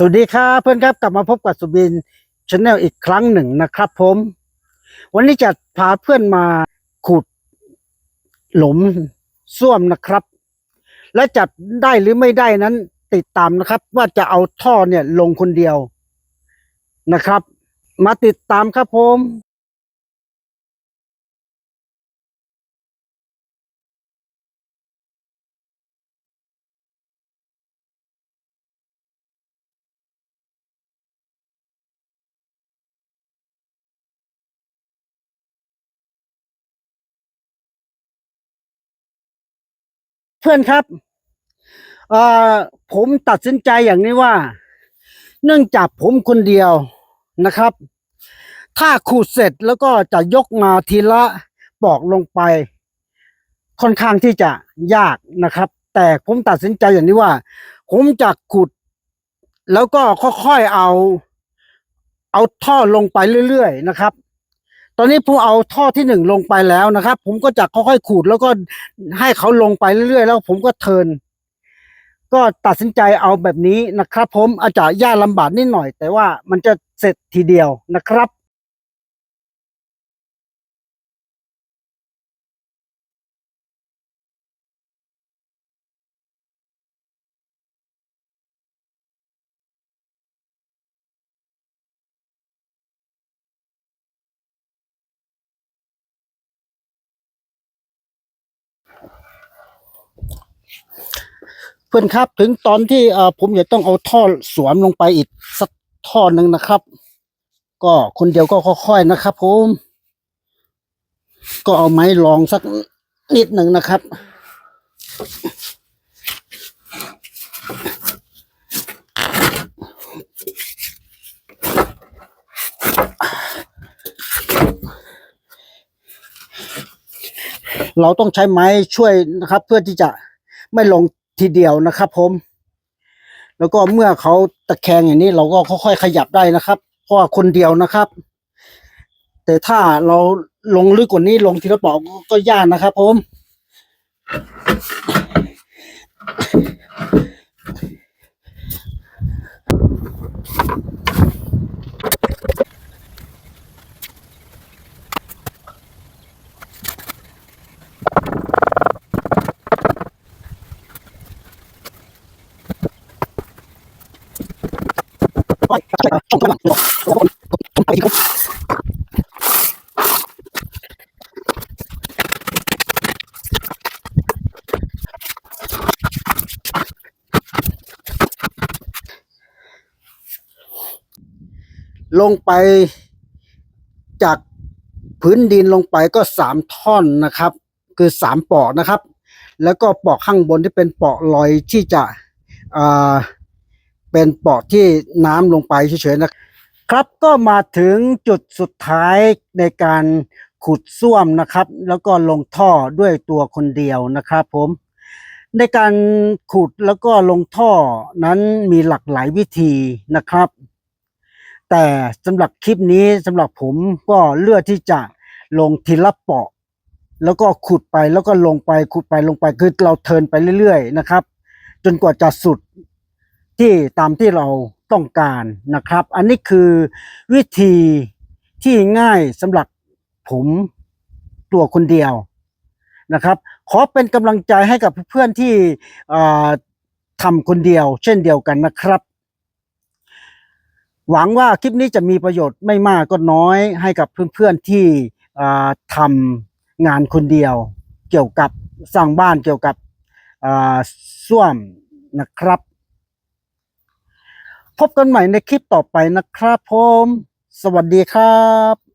สวัสดีครับเพื่อนครับกลับมาพบกับสุบินชาแนลอีกครั้งหนึ่งนะครับผม วันนี้จะพาเพื่อนมาขุดหลุมส้วมนะครับ และจัดได้หรือไม่ได้นั้นติดตามนะครับ ว่าจะเอาท่อเนี่ยลงคนเดียวนะครับ มาติดตามครับผม เพื่อนครับผมตัดสินใจอย่างนี้ว่า เนื่องจากผมคนเดียวนะครับ ถ้าขูดเสร็จแล้วก็จะยกมาทีละปอกลงไป ค่อนข้างที่จะยากนะครับ แต่ผมตัดสินใจอย่างนี้ว่า ผมจะขุด แล้วก็ค่อยๆเอา เอาท่อลงไปเรื่อยๆนะครับ ตอนนี้ผมเอาท่อที่หนึ่งลงไปแล้วนะครับ ผมก็จะค่อยๆขูดแล้วก็ให้เขาลงไปเรื่อยๆ แล้วผมก็เทิร์นก็ตัดสินใจเอาแบบนี้นะครับ ผมอาจจะยากลำบากนิดหน่อย แต่ว่ามันจะเสร็จทีเดียวนะครับ เพื่อนครับถึงตอนที่เออผมจะต้องเอาท่อสวมลงไปอีกสักท่อหนึ่งนะครับ ก็คนเดียวก็ค่อยๆนะครับ ผม ก็เอาไม้ลองสักนิดหนึ่งนะครับ เราต้องใช้ไม้ช่วยนะครับ เพื่อที่จะไม่ลงทีเดียวนะครับ ผม แล้วก็เมื่อเขาตะแคงอย่างนี้เราก็ค่อยๆขยับได้นะครับเพราะว่าคนเดียวนะครับ แต่ถ้าเราลงลึกกว่านี้ลงทีละปอกก็ยากนะครับ ผม ลงไปจากพื้นดินลงไปก็สามท่อนนะครับ คือสามปอกนะครับ แล้วก็ปอกข้างบนที่เป็นปอกลอยที่จะอ่า เป็นปอกที่น้ำลงไปเฉยๆนะครับก็มาถึงจุดสุดท้ายในการขุดส้วมนะครับ แล้วก็ลงท่อด้วยตัวคนเดียวนะครับผมในการขุดแล้วก็ลงท่อนั้นมีหลากหลายวิธีนะครับ แต่สำหรับคลิปนี้สำหรับผมก็เลือกที่จะลงทีละเปาะ แล้วก็ขุดไปแล้วก็ลงไปขุดไปลงไปคือเราเทินไปเรื่อย ๆ นะครับ จนกว่าจะสุด ที่ตามที่เราต้องการนะครับ อันนี้คือวิธีที่ง่ายสำหรับผมตัวคนเดียวนะครับ ขอเป็นกำลังใจให้กับเพื่อนที่ทำคนเดียว เช่นเดียวกันนะครับ หวังว่าคลิปนี้จะมีประโยชน์ไม่มากก็น้อยให้กับเพื่อนๆที่ทำงานคนเดียว เกี่ยวกับสร้างบ้านเกี่ยวกับอ่าส้วมนะครับ พบกันใหม่ในคลิปต่อไปนะครับผม สวัสดีครับ